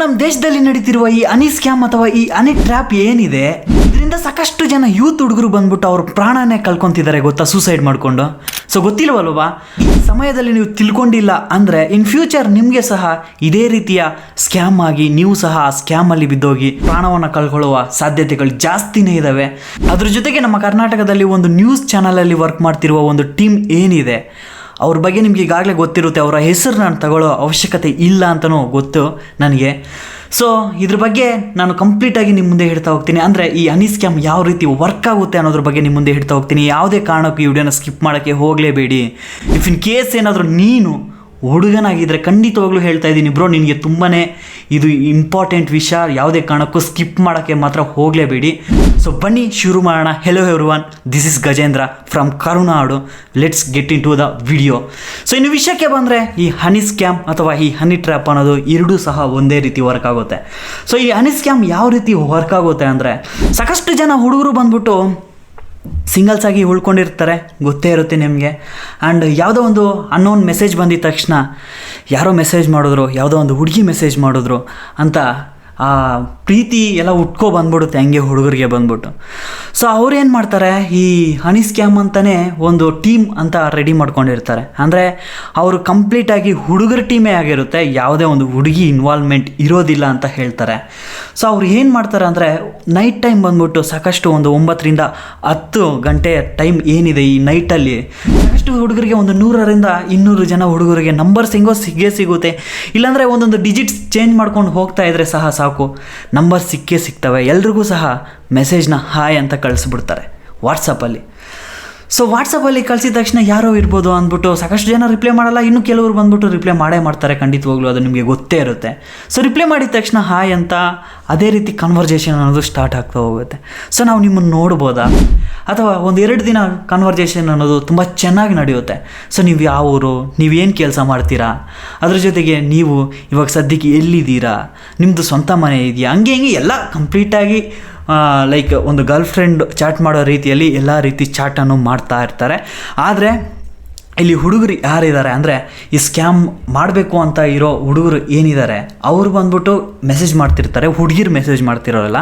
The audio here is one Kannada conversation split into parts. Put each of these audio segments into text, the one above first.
ನಮ್ಮ ದೇಶದಲ್ಲಿ ನಡೀತಿರುವ ಈ ಅನಿ ಸ್ಕ್ಯಾಮ್ ಅಥವಾ ಈ ಅನಿ ಟ್ರ್ಯಾಪ್ ಏನಿದೆ, ಇದರಿಂದ ಸಾಕಷ್ಟು ಜನ ಯೂತ್ ಹುಡುಗರು ಬಂದ್ಬಿಟ್ಟು ಅವ್ರ ಪ್ರಾಣನೇ ಕಳ್ಕೊಂತಿದ್ದಾರೆ ಗೊತ್ತಾ ಸೂಸೈಡ್ ಮಾಡಿಕೊಂಡು. ಸೊ ಗೊತ್ತಿಲ್ವಲ್ವಾ ಸಮಯದಲ್ಲಿ ನೀವು ತಿಳ್ಕೊಂಡಿಲ್ಲ ಅಂದರೆ ಇನ್ ಫ್ಯೂಚರ್ ನಿಮಗೆ ಸಹ ಇದೇ ರೀತಿಯ ಸ್ಕ್ಯಾಮ್ ಆಗಿ ನೀವು ಸಹ ಆ ಸ್ಕ್ಯಾಮಲ್ಲಿ ಬಿದ್ದೋಗಿ ಪ್ರಾಣವನ್ನು ಕಳ್ಕೊಳ್ಳುವ ಸಾಧ್ಯತೆಗಳು ಜಾಸ್ತಿನೇ ಇದ್ದಾವೆ ಅದ್ರ ಜೊತೆಗೆ ನಮ್ಮ ಕರ್ನಾಟಕದಲ್ಲಿ ಒಂದು ನ್ಯೂಸ್ ಚಾನಲಲ್ಲಿ ವರ್ಕ್ ಮಾಡ್ತಿರುವ ಒಂದು ಟೀಮ್ ಏನಿದೆ ಅವ್ರ ಬಗ್ಗೆ ನಿಮ್ಗೆ ಈಗಾಗಲೇ ಗೊತ್ತಿರುತ್ತೆ, ಅವರ ಹೆಸರು ನಾನು ತಗೊಳ್ಳೋ ಅವಶ್ಯಕತೆ ಇಲ್ಲ ಅಂತಲೂ ಗೊತ್ತು ನನಗೆ. ಸೊ ಇದ್ರ ಬಗ್ಗೆ ನಾನು ಕಂಪ್ಲೀಟಾಗಿ ನಿಮ್ಮ ಮುಂದೆ ಹೇಳ್ತಾ ಹೋಗ್ತೀನಿ. ಅಂದರೆ ಈ ಹನಿ ಸ್ಕ್ಯಾಮ್ ಯಾವ ರೀತಿ ವರ್ಕ್ ಆಗುತ್ತೆ ಅನ್ನೋದ್ರ ಬಗ್ಗೆ ನಿಮ್ಮ ಮುಂದೆ ಹೇಳ್ತಾ ಹೋಗ್ತೀನಿ. ಯಾವುದೇ ಕಾರಣಕ್ಕೂ ಈ ವಿಡಿಯೋನ ಸ್ಕಿಪ್ ಮಾಡೋಕ್ಕೆ ಹೋಗಲೇಬೇಡಿ. ಇಫ್ ಇನ್ ಕೇಸ್ ಏನಾದರೂ ನೀನು ಹುಡುಗನಾಗಿದ್ದರೆ ಖಂಡಿತವಾಗ್ಲೂ ಹೇಳ್ತಾ ಇದ್ದೀನಿ ಬ್ರೋ ನಿನಗೆ ತುಂಬಾ ಇದು ಇಂಪಾರ್ಟೆಂಟ್ ವಿಷಯ. ಯಾವುದೇ ಕಾರಣಕ್ಕೂ ಸ್ಕಿಪ್ ಮಾಡೋಕ್ಕೆ ಮಾತ್ರ ಹೋಗಲೇಬೇಡಿ. ಸೊ ಬನ್ನಿ, ಶುರು ಮಾಡೋಣ. Hello everyone this is Gajendra from Karunadu let's get into the video so ಇನ್ನು ವಿಷಯಕ್ಕೆ ಬಂದರೆ, ಈ ಹನಿ ಸ್ಕ್ಯಾಮ್ ಅಥವಾ ಈ ಹನಿ ಟ್ರ್ಯಾಪ್ ಅನ್ನೋದು ಎರಡೂ ಸಹ ಒಂದೇ ರೀತಿ ವರ್ಕ್ ಆಗುತ್ತೆ. ಸೊ ಈ ಹನಿ ಸ್ಕ್ಯಾಮ್ ಯಾವ ರೀತಿ ವರ್ಕ್ ಆಗುತ್ತೆ ಅಂದರೆ, ಸಾಕಷ್ಟು ಜನ ಹುಡುಗರು ಬಂದ್ಬಿಟ್ಟು ಸಿಂಗಲ್ಸ್ ಆಗಿ ಉಳ್ಕೊಂಡಿರ್ತಾರೆ. ಗೊತ್ತೇ ಇರುತ್ತೆ ನಿಮಗೆ. ಆ್ಯಂಡ್ ಯಾವುದೋ ಒಂದು ಅನ್ನೋನ್ ಮೆಸೇಜ್ ಬಂದಿದ ತಕ್ಷಣ, ಯಾರೋ ಮೆಸೇಜ್ ಮಾಡಿದ್ರು, ಯಾವುದೋ ಒಂದು ಹುಡುಗಿ ಮೆಸೇಜ್ ಮಾಡಿದ್ರು ಅಂತ ಆ ಪ್ರೀತಿ ಎಲ್ಲ ಉಟ್ಕೊ ಬಂದ್ಬಿಡುತ್ತೆ ಹಂಗೆ ಹುಡುಗರಿಗೆ ಬಂದ್ಬಿಟ್ಟು. ಸೊ ಅವ್ರೇನು ಮಾಡ್ತಾರೆ? ಈ ಹನಿ ಸ್ಕ್ಯಾಮ್ ಅಂತಲೇ ಒಂದು ಟೀಮ್ ಅಂತ ರೆಡಿ ಮಾಡ್ಕೊಂಡಿರ್ತಾರೆ. ಅಂದರೆ, ಅವರು ಕಂಪ್ಲೀಟಾಗಿ ಹುಡುಗರ ಟೀಮೇ ಆಗಿರುತ್ತೆ. ಯಾವುದೇ ಒಂದು ಹುಡುಗಿ ಇನ್ವಾಲ್ವ್ಮೆಂಟ್ ಇರೋದಿಲ್ಲ ಅಂತ ಹೇಳ್ತಾರೆ. ಸೊ ಅವ್ರು ಏನು ಮಾಡ್ತಾರೆ ಅಂದರೆ ನೈಟ್ ಟೈಮ್ ಬಂದ್ಬಿಟ್ಟು ಸಾಕಷ್ಟು ಒಂದು ಒಂಬತ್ತರಿಂದ ಹತ್ತು ಗಂಟೆ ಟೈಮ್ ಏನಿದೆ ಈ ನೈಟಲ್ಲಿ ಹುಡುಗರಿಗೆ ಒಂದು ನೂರರಿಂದ ಇನ್ನೂರು ಜನ ಹುಡುಗರಿಗೆ ನಂಬರ್ಸ್ ಹೆಂಗೋ ಸಿಗೇ ಸಿಗುತ್ತೆ. ಇಲ್ಲಾಂದರೆ ಒಂದೊಂದು ಡಿಜಿಟ್ಸ್ ಚೇಂಜ್ ಮಾಡ್ಕೊಂಡು ಹೋಗ್ತಾ ಇದ್ರೆ ಸಹ ಸಾಕು. ನಂಬರ್ ಸಿಕ್ಕೇ ಸಿಗ್ತವೆ. ಎಲ್ರಿಗೂ ಸಹ ಮೆಸೇಜ್ನ ಹಾಯ್ ಅಂತ ಕಳಿಸ್ಬಿಡ್ತಾರೆ. ವಾಟ್ಸಪ್ಪಲ್ಲಿ ಸೊ ವಾಟ್ಸಪ್ಪಲ್ಲಿ ಕಳಿಸಿದ ತಕ್ಷಣ ಯಾರೋ ಇರ್ಬೋದು ಅಂದ್ಬಿಟ್ಟು ಸಾಕಷ್ಟು ಜನ ರಿಪ್ಲೈ ಮಾಡಲ್ಲ. ಇನ್ನು ಕೆಲವರು ಬಂದ್ಬಿಟ್ಟು ರಿಪ್ಲೈ ಮಾಡೇ ಮಾಡ್ತಾರೆ ಖಂಡಿತವಾಗ್ಲೂ. ಅದು ನಿಮಗೆ ಗೊತ್ತೇ ಇರುತ್ತೆ. ಸೊ ರಿಪ್ಲೈ ಮಾಡಿದ ತಕ್ಷಣ, ಹಾಯ್ ಅಂತ ಅದೇ ರೀತಿ ಕನ್ವರ್ಜೇಷನ್ ಅನ್ನೋದು ಸ್ಟಾರ್ಟ್ ಆಗ್ತಾ ಹೋಗುತ್ತೆ. ಸೊ ನಾವು ನಿಮ್ಮನ್ನು ನೋಡ್ಬೋದಾ? ಅಥವಾ ಒಂದು ಎರಡು ದಿನ ಕನ್ವರ್ಜೇಷನ್ ಅನ್ನೋದು ತುಂಬ ಚೆನ್ನಾಗಿ ನಡೆಯುತ್ತೆ. ಸೊ ನೀವು ಯಾವ ಊರು ನೀವೇನು ಕೆಲಸ ಮಾಡ್ತೀರಾ? ಅದ್ರ ಜೊತೆಗೆ ನೀವು ಇವಾಗ ಸದ್ಯಕ್ಕೆ ಎಲ್ಲಿದ್ದೀರಾ? ನಿಮ್ಮದು ಸ್ವಂತ ಮನೆ ಇದೆಯಾ? ಹಂಗೆ ಹಿಂಗೆ ಎಲ್ಲ ಕಂಪ್ಲೀಟಾಗಿ ಲೈಕ್ ಒಂದು ಗರ್ಲ್ ಫ್ರೆಂಡ್ ಚಾಟ್ ಮಾಡೋ ರೀತಿಯಲ್ಲಿ ಎಲ್ಲ ರೀತಿ ಚಾಟನ್ನು ಮಾಡ್ತಾ ಇರ್ತಾರೆ. ಆದರೆ ಇಲ್ಲಿ ಹುಡುಗರು ಯಾರಿದ್ದಾರೆ ಅಂದರೆ ಈ ಸ್ಕ್ಯಾಮ್ ಮಾಡಬೇಕು ಅಂತ ಇರೋ ಹುಡುಗರು ಏನಿದ್ದಾರೆ? ಅವರು ಬಂದ್ಬಿಟ್ಟು ಮೆಸೇಜ್ ಮಾಡ್ತಿರ್ತಾರೆ, ಹುಡುಗಿರು ಮೆಸೇಜ್ ಮಾಡ್ತಿರೋಲ್ಲ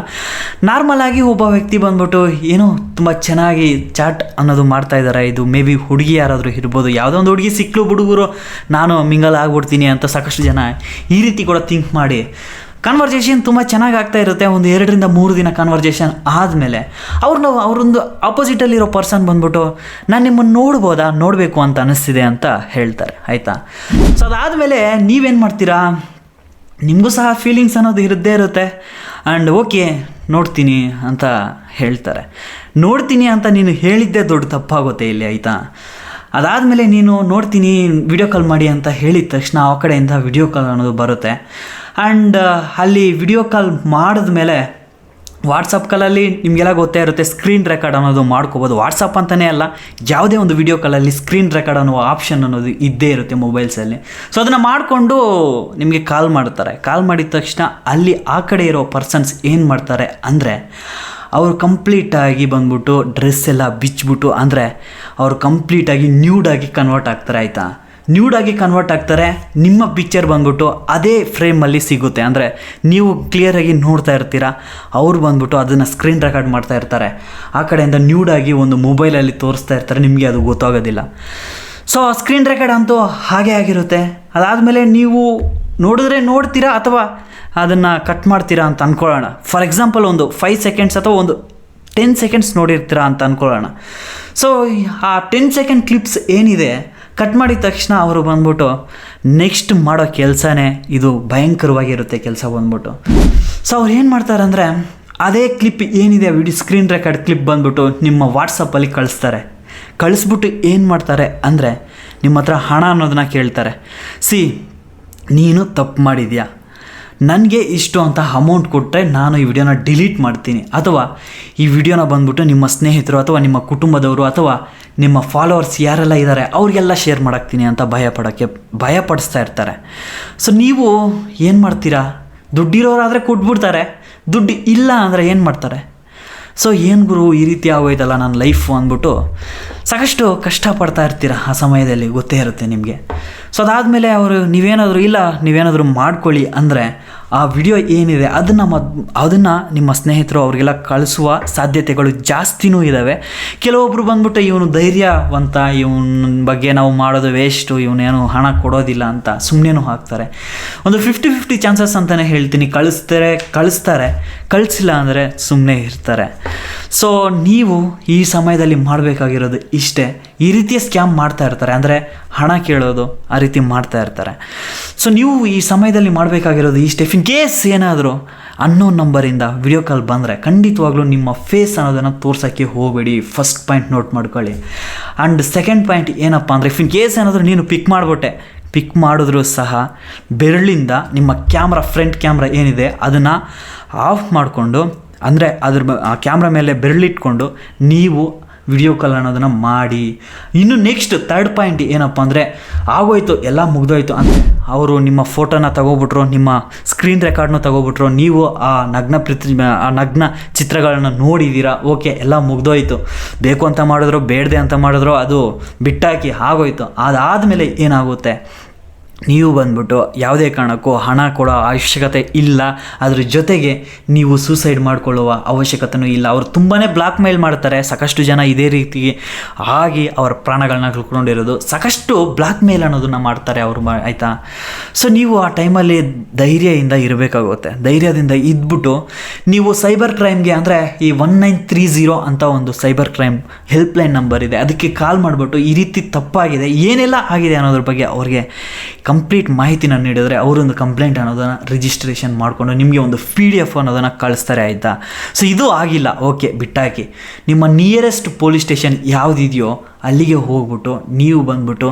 ನಾರ್ಮಲಾಗಿ ಒಬ್ಬ ವ್ಯಕ್ತಿ ಬಂದ್ಬಿಟ್ಟು ಏನೋ ತುಂಬ ಚೆನ್ನಾಗಿ ಚಾಟ್ ಅನ್ನೋದು ಮಾಡ್ತಾ ಇದ್ದಾರೆ. ಇದು ಮೇ ಬಿ ಹುಡುಗಿ ಯಾರಾದರೂ ಇರ್ಬೋದು, ಯಾವುದೋ ಒಂದು ಹುಡುಗಿ ಸಿಕ್ಕಲು ಹುಡುಗರು, ನಾನು ಮಿಂಗಲ್ ಆಗ್ಬಿಡ್ತೀನಿ ಅಂತ ಸಾಕಷ್ಟು ಜನ ಈ ರೀತಿ ಕೂಡ ಥಿಂಕ್ ಮಾಡಿ. ಕನ್ವರ್ಜೇಷನ್ ತುಂಬ ಚೆನ್ನಾಗಿ ಆಗ್ತಾ ಇರುತ್ತೆ, ಒಂದು ಎರಡರಿಂದ ಮೂರು ದಿನ ಕನ್ವರ್ಜೇಷನ್ ಆದಮೇಲೆ. ಅವ್ರನ್ನ ಅವರೊಂದು ಅಪೋಸಿಟಲ್ಲಿರೋ ಪರ್ಸನ್ ಬಂದ್ಬಿಟ್ಟು, ನಾನು ನಿಮ್ಮನ್ನು ನೋಡ್ಬೋದಾ? ನೋಡಬೇಕು ಅಂತ ಅನ್ನಿಸ್ತಿದೆ ಅಂತ ಹೇಳ್ತಾರೆ, ಆಯಿತಾ? ಸೊ ಅದಾದಮೇಲೆ ನೀವೇನು ಮಾಡ್ತೀರಾ? ನಿಮಗೂ ಸಹ ಫೀಲಿಂಗ್ಸ್ ಅನ್ನೋದು ಇರದ್ದೇ ಇರುತ್ತೆ. ಆ್ಯಂಡ್ ಓಕೆ ನೋಡ್ತೀನಿ ಅಂತ ಹೇಳ್ತಾರೆ. ನೋಡ್ತೀನಿ ಅಂತ ನೀನು ಹೇಳಿದ್ದೇ ದೊಡ್ಡ ತಪ್ಪಾಗುತ್ತೆ ಇಲ್ಲಿ, ಆಯಿತಾ? ಅದಾದಮೇಲೆ ನೀನು ನೋಡ್ತೀನಿ ವಿಡಿಯೋ ಕಾಲ್ ಮಾಡಿ ಅಂತ ಹೇಳಿದ ತಕ್ಷಣ ಆ ಕಡೆಯಿಂದ ವಿಡಿಯೋ ಕಾಲ್ ಅನ್ನೋದು ಬರುತ್ತೆ. ಆ್ಯಂಡ್ ಅಲ್ಲಿ ವಿಡಿಯೋ ಕಾಲ್ ಮಾಡಿದ ಮೇಲೆ ವಾಟ್ಸಪ್ ಕಾಲಲ್ಲಿ ನಿಮಗೆಲ್ಲ ಗೊತ್ತೇ ಇರುತ್ತೆ ಸ್ಕ್ರೀನ್ ರೆಕಾರ್ಡ್ ಅನ್ನೋದು ಮಾಡ್ಕೋಬೋದು. ವಾಟ್ಸಪ್ ಅಂತಲೇ ಅಲ್ಲ, ಯಾವುದೇ ಒಂದು ವಿಡಿಯೋ ಕಾಲಲ್ಲಿ ಸ್ಕ್ರೀನ್ ರೆಕಾರ್ಡ್ ಅನ್ನೋ ಆಪ್ಷನ್ ಅನ್ನೋದು ಇದ್ದೇ ಇರುತ್ತೆ ಮೊಬೈಲ್ಸಲ್ಲಿ ಸೊ ಅದನ್ನು ಮಾಡಿಕೊಂಡು ನಿಮಗೆ ಕಾಲ್ ಮಾಡ್ತಾರೆ. ಕಾಲ್ ಮಾಡಿದ ತಕ್ಷಣ ಅಲ್ಲಿ ಆ ಕಡೆ ಇರೋ ಪರ್ಸನ್ಸ್ ಏನು ಮಾಡ್ತಾರೆ ಅಂದರೆ, ಅವರು ಕಂಪ್ಲೀಟಾಗಿ ಬಂದ್ಬಿಟ್ಟು ಡ್ರೆಸ್ ಎಲ್ಲ ಬಿಚ್ಚಿಬಿಟ್ಟು ಅಂದರೆ, ಅವರು ಕಂಪ್ಲೀಟಾಗಿ ನ್ಯೂಡಾಗಿ ಕನ್ವರ್ಟ್ ಆಗ್ತಾರೆ, ಆಯಿತಾ? ನ್ಯೂಡಾಗಿ ಕನ್ವರ್ಟ್ ಆಗ್ತಾರೆ, ನಿಮ್ಮ ಪಿಕ್ಚರ್ ಬಂದ್ಬಿಟ್ಟು ಅದೇ ಫ್ರೇಮಲ್ಲಿ ಸಿಗುತ್ತೆ. ಅಂದರೆ ನೀವು ಕ್ಲಿಯರಾಗಿ ನೋಡ್ತಾ ಇರ್ತೀರ, ಅವ್ರು ಬಂದ್ಬಿಟ್ಟು ಅದನ್ನು ಸ್ಕ್ರೀನ್ ರೆಕಾರ್ಡ್ ಮಾಡ್ತಾ ಇರ್ತಾರೆ. ಆ ಕಡೆಯಿಂದ ನ್ಯೂಡಾಗಿ ಒಂದು ಮೊಬೈಲಲ್ಲಿ ತೋರಿಸ್ತಾ ಇರ್ತಾರೆ, ನಿಮಗೆ ಅದು ಗೊತ್ತಾಗೋದಿಲ್ಲ. ಸೊ ಸ್ಕ್ರೀನ್ ರೆಕಾರ್ಡ್ ಅಂತೂ ಹಾಗೆ ಆಗಿರುತ್ತೆ. ಅದಾದಮೇಲೆ ನೀವು ನೋಡಿದ್ರೆ ನೋಡ್ತೀರಾ ಅಥವಾ ಅದನ್ನು ಕಟ್ ಮಾಡ್ತೀರಾ ಅಂತ ಅಂದ್ಕೊಳ್ಳೋಣ ಫಾರ್ ಎಕ್ಸಾಂಪಲ್ ಒಂದು ಫೈವ್ ಸೆಕೆಂಡ್ಸ್ ಅಥವಾ ಒಂದು ಟೆನ್ ಸೆಕೆಂಡ್ಸ್ ನೋಡಿರ್ತೀರಾ ಅಂತ ಅಂದ್ಕೊಳ್ಳೋಣ ಸೊ ಆ ಟೆನ್ ಸೆಕೆಂಡ್ ಕ್ಲಿಪ್ಸ್ ಏನಿದೆ ಕಟ್ ಮಾಡಿದ ತಕ್ಷಣ ಅವರು ಬಂದ್ಬಿಟ್ಟು ನೆಕ್ಸ್ಟ್ ಮಾಡೋ ಕೆಲಸನೇ ಇದು ಭಯಂಕರವಾಗಿರುತ್ತೆ ಕೆಲಸ, ಬಂದ್ಬಿಟ್ಟು. ಸೊ ಅವ್ರು ಏನು ಮಾಡ್ತಾರೆ ಅಂದರೆ ಅದೇ ಕ್ಲಿಪ್ ಏನಿದೆ ವಿಡಿಯೋ ಸ್ಕ್ರೀನ್ ರೆಕಾರ್ಡ್ ಕ್ಲಿಪ್ ಬಂದ್ಬಿಟ್ಟು ನಿಮ್ಮ ವಾಟ್ಸಪ್ಪಲ್ಲಿ ಕಳಿಸ್ತಾರೆ. ಕಳಿಸ್ಬಿಟ್ಟು ಏನು ಮಾಡ್ತಾರೆ ಅಂದರೆ, ನಿಮ್ಮ ಹತ್ರ ಹಣ ಅನ್ನೋದನ್ನ ಕೇಳ್ತಾರೆ. ಸಿ ನೀನು ತಪ್ಪು ಮಾಡಿದ್ಯಾ? ನನಗೆ ಇಷ್ಟು ಅಂತ ಅಮೌಂಟ್ ಕೊಟ್ಟರೆ ನಾನು ಈ ವಿಡಿಯೋನ ಡಿಲೀಟ್ ಮಾಡ್ತೀನಿ. ಅಥವಾ ಈ ವಿಡಿಯೋನ ಬಂದ್ಬಿಟ್ಟು ನಿಮ್ಮ ಸ್ನೇಹಿತರು ಅಥವಾ ನಿಮ್ಮ ಕುಟುಂಬದವರು ಅಥವಾ ನಿಮ್ಮ ಫಾಲೋವರ್ಸ್ ಯಾರೆಲ್ಲ ಇದ್ದಾರೆ ಅವ್ರಿಗೆಲ್ಲ ಶೇರ್ ಮಾಡಾಕ್ತೀನಿ ಅಂತ ಭಯ ಪಡೋಕ್ಕೆ ಭಯ ಪಡಿಸ್ತಾ ಇರ್ತಾರೆ. ಸೊ ನೀವು ಏನು ಮಾಡ್ತೀರಾ? ದುಡ್ಡಿರೋರಾದರೆ ಕೊಟ್ಬಿಡ್ತಾರೆ. ದುಡ್ಡು ಇಲ್ಲ ಅಂದರೆ ಏನು ಮಾಡ್ತಾರೆ? ಸೊ ಏನು ಗುರು ಈ ರೀತಿ ಆಗೋಯ್ತಲ್ಲ ನನ್ನ ಲೈಫು ಅಂದ್ಬಿಟ್ಟು? ಸಾಕಷ್ಟು ಕಷ್ಟಪಡ್ತಾ ಇರ್ತೀರ ಆ ಸಮಯದಲ್ಲಿ? ಗೊತ್ತೇ ಇರುತ್ತೆ ನಿಮಗೆ. ಸೊ ಅದಾದಮೇಲೆ ಅವರು ನೀವೇನಾದರೂ, ಇಲ್ಲ, ನೀವೇನಾದರೂ ಮಾಡ್ಕೊಳ್ಳಿ ಅಂದರೆ ಆ ವಿಡಿಯೋ ಏನಿದೆ, ಅದನ್ನು ಮದ್ ಅದನ್ನು ನಿಮ್ಮ ಸ್ನೇಹಿತರು ಅವರಿಗೆಲ್ಲ ಕಳಿಸುವ ಸಾಧ್ಯತೆಗಳು ಜಾಸ್ತಿನೂ ಇದ್ದಾವೆ ಕೆಲವೊಬ್ಬರು ಬಂದ್ಬಿಟ್ಟು ಇವನು ಧೈರ್ಯವಂತ, ಇವನ ಬಗ್ಗೆ ನಾವು ಮಾಡೋದು ವೇಸ್ಟು ಇವನೇನು ಹಣ ಕೊಡೋದಿಲ್ಲ ಅಂತ ಸುಮ್ಮನೆನೂ ಹಾಕ್ತಾರೆ. ಒಂದು ಫಿಫ್ಟಿ ಫಿಫ್ಟಿ ಚಾನ್ಸಸ್ ಅಂತಲೇ ಹೇಳ್ತೀನಿ, ಕಳಿಸ್ತಾರೆ ಕಳಿಸ್ತಾರೆ, ಕಳಿಸಿಲ್ಲ ಅಂದರೆ ಸುಮ್ಮನೆ ಇರ್ತಾರೆ. ಸೊ ನೀವು ಈ ಸಮಯದಲ್ಲಿ ಮಾಡಬೇಕಾಗಿರೋದು ಇಷ್ಟೇ. ಈ ರೀತಿಯ ಸ್ಕ್ಯಾಮ್ ಮಾಡ್ತಾ ಇರ್ತಾರೆ. ಅಂದರೆ ಹಣ ಕೇಳೋದು ಆ ರೀತಿ ಮಾಡ್ತಾ ಇರ್ತಾರೆ. ಸೊ ನೀವು ಈ ಸಮಯದಲ್ಲಿ ಮಾಡಬೇಕಾಗಿರೋದು ಇಷ್ಟೇ. ಇನ್ ಕೇಸ್ ಏನಾದರೂ ಅನ್ನೋ ನಂಬರಿಂದ ವಿಡಿಯೋ ಕಾಲ್ ಬಂದರೆ ಖಂಡಿತವಾಗ್ಲೂ ನಿಮ್ಮ ಫೇಸ್ ಅನ್ನೋದನ್ನು ತೋರ್ಸೋಕ್ಕೆ ಹೋಗಬೇಡಿ. ಫಸ್ಟ್ ಪಾಯಿಂಟ್ ನೋಟ್ ಮಾಡ್ಕೊಳ್ಳಿ. ಆ್ಯಂಡ್ ಸೆಕೆಂಡ್ ಪಾಯಿಂಟ್ ಏನಪ್ಪ ಅಂದರೆ ಇನ್ ಕೇಸ್ ಏನಾದರೂ ನೀನು ಪಿಕ್ ಮಾಡಿಬಿಟ್ಟೆ. ಪಿಕ್ ಮಾಡಿದ್ರೂ ಸಹ ಬೆರಳಿಂದ ನಿಮ್ಮ ಕ್ಯಾಮ್ರಾ ಫ್ರಂಟ್ ಕ್ಯಾಮ್ರಾ ಏನಿದೆ, ಅದನ್ನು ಆಫ್ ಮಾಡಿಕೊಂಡು ಅಂದರೆ ಅದ್ರ ಆ ಕ್ಯಾಮ್ರಾ ಮೇಲೆ ಬೆರಳಿಟ್ಕೊಂಡು ನೀವು ವಿಡಿಯೋ ಕಾಲ್ ಅನ್ನೋದನ್ನು ಮಾಡಿ. ಇನ್ನು ನೆಕ್ಸ್ಟ್ ತರ್ಡ್ ಪಾಯಿಂಟ್ ಏನಪ್ಪ ಅಂದರೆ, ಆಗೋಯ್ತು, ಎಲ್ಲ ಮುಗ್ದೋಯ್ತು ಅಂದರೆ, ಅವರು ನಿಮ್ಮ ಫೋಟೋನ ತಗೋಬಿಟ್ರು, ನಿಮ್ಮ ಸ್ಕ್ರೀನ್ ರೆಕಾರ್ಡ್ನ ತಗೋಬಿಟ್ರು, ನೀವು ಆ ನಗ್ನ ಪ್ರತಿ ಆ ನಗ್ನ ಚಿತ್ರಗಳನ್ನು ನೋಡಿದ್ದೀರಾ ಓಕೆ, ಎಲ್ಲ ಮುಗ್ದೋಯ್ತು. ಬೇಕು ಅಂತ ಮಾಡಿದ್ರು, ಬೇಡದೆ ಅಂತ ಮಾಡಿದ್ರು, ಅದು ಬಿಟ್ಟಾಕಿ, ಆಗೋಯ್ತು. ಅದಾದಮೇಲೆ ಏನಾಗುತ್ತೆ? ನೀವು ಬಂದ್ಬಿಟ್ಟು ಯಾವುದೇ ಕಾರಣಕ್ಕೂ ಹಣ ಕೊಡೋ ಅವಶ್ಯಕತೆ ಇಲ್ಲ. ಅದ್ರ ಜೊತೆಗೆ ನೀವು ಸೂಸೈಡ್ ಮಾಡಿಕೊಳ್ಳುವ ಅವಶ್ಯಕತೆಯೂ ಇಲ್ಲ. ಅವರು ತುಂಬಾ ಬ್ಲಾಕ್ ಮೇಲ್ ಮಾಡ್ತಾರೆ. ಸಾಕಷ್ಟು ಜನ ಇದೇ ರೀತಿ ಆಗಿ ಅವರ ಪ್ರಾಣಗಳನ್ನ ಕಳ್ಕೊಂಡಿರೋದು. ಸಾಕಷ್ಟು ಬ್ಲಾಕ್ ಮೇಲ್ ಅನ್ನೋದನ್ನ ಮಾಡ್ತಾರೆ ಅವರು ಆಯಿತಾ? ಸೊ ನೀವು ಆ ಟೈಮಲ್ಲಿ ಧೈರ್ಯದಿಂದ ಇರಬೇಕಾಗುತ್ತೆ. ಧೈರ್ಯದಿಂದ ಇದ್ಬಿಟ್ಟು ನೀವು ಸೈಬರ್ ಕ್ರೈಮ್ಗೆ ಅಂದರೆ ಈ ಒನ್ ನೈನ್ ತ್ರೀ ಝೀರೋ ಅಂತ ಒಂದು ಸೈಬರ್ ಕ್ರೈಮ್ ಹೆಲ್ಪ್ಲೈನ್ ನಂಬರ್ ಇದೆ. ಅದಕ್ಕೆ ಕಾಲ್ ಮಾಡಿಬಿಟ್ಟು ಈ ರೀತಿ ತಪ್ಪಾಗಿದೆ, ಏನೆಲ್ಲ ಆಗಿದೆ ಅನ್ನೋದ್ರ ಬಗ್ಗೆ ಅವ್ರಿಗೆ ಕಂಪ್ಲೀಟ್ ಮಾಹಿತಿನ ನೀಡಿದರೆ ಅವರೊಂದು ಕಂಪ್ಲೇಂಟ್ ಅನ್ನೋದನ್ನು ರಿಜಿಸ್ಟ್ರೇಷನ್ ಮಾಡಿಕೊಂಡು ನಿಮಗೆ ಒಂದು ಪಿ ಡಿ ಎಫ್ ಅನ್ನೋದನ್ನು ಕಳಿಸ್ತಾರೆ, ಆಯಿತಾ? ಸೊ ಇದು ಆಗಿಲ್ಲ. ಓಕೆ ಬಿಟ್ಟಾಕಿ. ನಿಮ್ಮ ನಿಯರೆಸ್ಟ್ ಪೊಲೀಸ್ ಸ್ಟೇಷನ್ ಯಾವುದಿದೆಯೋ ಅಲ್ಲಿಗೆ ಹೋಗ್ಬಿಟ್ಟು ನೀವು ಬಂದ್ಬಿಟ್ಟು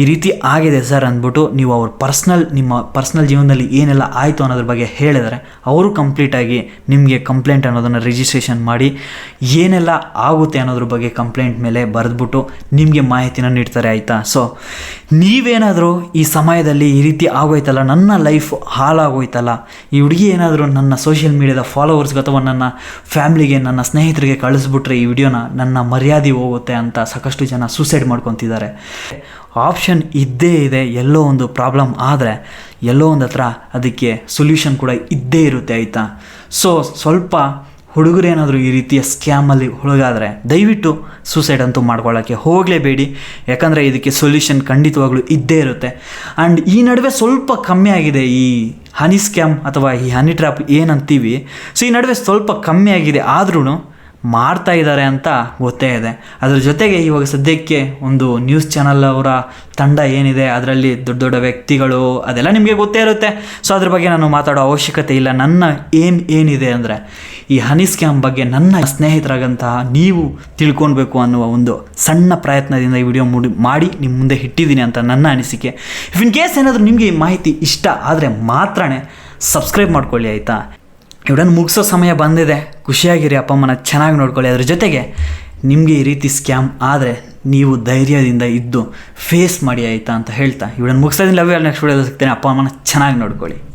ಈ ರೀತಿ ಆಗಿದೆ ಸರ್ ಅಂದ್ಬಿಟ್ಟು ನೀವು ಅವ್ರ ಪರ್ಸ್ನಲ್, ನಿಮ್ಮ ಪರ್ಸ್ನಲ್ ಜೀವನದಲ್ಲಿ ಏನೆಲ್ಲ ಆಯಿತು ಅನ್ನೋದ್ರ ಬಗ್ಗೆ ಹೇಳಿದರೆ ಅವರು ಕಂಪ್ಲೀಟಾಗಿ ನಿಮಗೆ ಕಂಪ್ಲೇಂಟ್ ಅನ್ನೋದನ್ನು ರಿಜಿಸ್ಟ್ರೇಷನ್ ಮಾಡಿ ಏನೆಲ್ಲ ಆಗುತ್ತೆ ಅನ್ನೋದ್ರ ಬಗ್ಗೆ ಕಂಪ್ಲೇಂಟ್ ಮೇಲೆ ಬರೆದ್ಬಿಟ್ಟು ನಿಮಗೆ ಮಾಹಿತಿನ ನೀಡ್ತಾರೆ ಆಯಿತಾ? ಸೊ ನೀವೇನಾದರೂ ಈ ಸಮಯದಲ್ಲಿ ಈ ರೀತಿ ಆಗೋಯ್ತಲ್ಲ, ನನ್ನ ಲೈಫ್ ಹಾಳಾಗೋಯ್ತಲ್ಲ, ಈ ಹುಡುಗಿ ಏನಾದರೂ ನನ್ನ ಸೋಷಿಯಲ್ ಮೀಡಿಯಾದ ಫಾಲೋವರ್ಸ್ಗೆ ಅಥವಾ ನನ್ನ ಫ್ಯಾಮ್ಲಿಗೆ, ನನ್ನ ಸ್ನೇಹಿತರಿಗೆ ಕಳಿಸ್ಬಿಟ್ರೆ ಈ ವಿಡಿಯೋನ ನನ್ನ ಮರ್ಯಾದೆ ಹೋಗುತ್ತೆ ಅಂತ ಸಾಕಷ್ಟು ಜನ ಸೂಸೈಡ್ ಮಾಡ್ಕೊತಿದ್ದಾರೆ. ಆಪ್ಷನ್ ಇದ್ದೇ ಇದೆ, ಎಲ್ಲೋ ಒಂದು ಪ್ರಾಬ್ಲಮ್ ಆದರೆ, ಎಲ್ಲೋ ಒಂದು ಹತ್ರ ಅದಕ್ಕೆ ಸೊಲ್ಯೂಷನ್ ಕೂಡ ಇದ್ದೇ ಇರುತ್ತೆ ಆಯಿತಾ? ಸೊ ಸ್ವಲ್ಪ ಹುಡುಗರೇನಾದರೂ ಈ ರೀತಿಯ ಸ್ಕ್ಯಾಮಲ್ಲಿ ಒಳಗಾದರೆ, ದಯವಿಟ್ಟು ಸೂಸೈಡ್ ಅಂತೂ ಮಾಡ್ಕೊಳ್ಳೋಕ್ಕೆ ಹೋಗಲೇಬೇಡಿ. ಯಾಕಂದರೆ ಇದಕ್ಕೆ ಸೊಲ್ಯೂಷನ್ ಖಂಡಿತವಾಗ್ಲೂ ಇದ್ದೇ ಇರುತ್ತೆ. ಆ್ಯಂಡ್ ಈ ನಡುವೆ ಸ್ವಲ್ಪ ಕಮ್ಮಿ ಆಗಿದೆ ಈ ಹನಿ ಸ್ಕ್ಯಾಮ್ ಅಥವಾ ಈ ಹನಿ ಟ್ರ್ಯಾಪ್ ಏನಂತೀವಿ. ಸೊ ಈ ನಡುವೆ ಸ್ವಲ್ಪ ಕಮ್ಮಿ ಆಗಿದೆ ಆದ್ರೂ ಮಾಡ್ತಾ ಇದ್ದಾರೆ ಅಂತ ಗೊತ್ತೇ ಇದೆ. ಅದ್ರ ಜೊತೆಗೆ ಇವಾಗ ಸದ್ಯಕ್ಕೆ ಒಂದು ನ್ಯೂಸ್ ಚಾನಲ್ ಅವರ ತಂಡ ಏನಿದೆ, ಅದರಲ್ಲಿ ದೊಡ್ಡ ದೊಡ್ಡ ವ್ಯಕ್ತಿಗಳು ಅದೆಲ್ಲ ನಿಮಗೆ ಗೊತ್ತೇ ಇರುತ್ತೆ. ಸೊ ಅದ್ರ ಬಗ್ಗೆ ನಾನು ಮಾತಾಡೋ ಅವಶ್ಯಕತೆ ಇಲ್ಲ. ನನ್ನ ಏಮ್ ಏನಿದೆ ಅಂದರೆ ಈ ಹನಿ ಸ್ಕ್ಯಾಮ್ ಬಗ್ಗೆ ನನ್ನ ಸ್ನೇಹಿತರಾಗಂತಹ ನೀವು ತಿಳ್ಕೊಳ್ಬೇಕು ಅನ್ನುವ ಒಂದು ಸಣ್ಣ ಪ್ರಯತ್ನದಿಂದ ಈ ವಿಡಿಯೋ ಮುಡಿ, ಮಾಡಿ ನಿಮ್ಮ ಮುಂದೆ ಇಟ್ಟಿದ್ದೀನಿ ಅಂತ ನನ್ನ ಅನಿಸಿಕೆ. ಇಫ್ ಇನ್ ಕೇಸ್ ಏನಾದರೂ ನಿಮಗೆ ಈ ಮಾಹಿತಿ ಇಷ್ಟ ಆದರೆ ಮಾತ್ರನೇ ಸಬ್ಸ್ಕ್ರೈಬ್ ಮಾಡ್ಕೊಳ್ಳಿ, ಆಯಿತಾ? ಇವಡನ್ನು ಮುಗಿಸೋ ಸಮಯ ಬಂದಿದೆ. ಖುಷಿಯಾಗಿರಿ ಅಪ್ಪ ಅಮ್ಮನ ಚೆನ್ನಾಗಿ ನೋಡ್ಕೊಳ್ಳಿ. ಅದ್ರ ಜೊತೆಗೆ ನಿಮಗೆ ಈ ರೀತಿ ಸ್ಕ್ಯಾಮ್ ಆದರೆ ನೀವು ಧೈರ್ಯದಿಂದ ಇದ್ದು ಫೇಸ್ ಮಾಡಿ ಆಯಿತಾ ಅಂತ ಹೇಳ್ತಾ ಇವಳನ್ನು ಮುಗಿಸೋದಿಲ್ಲ ಲವ್ ನೆಕ್ಸ್ಟ್ ವಿಡಿಯೋದಲ್ಲಿ ಸಿಗ್ತೇನೆ. ಅಪ್ಪ ಅಮ್ಮನ ಚೆನ್ನಾಗಿ ನೋಡ್ಕೊಳ್ಳಿ.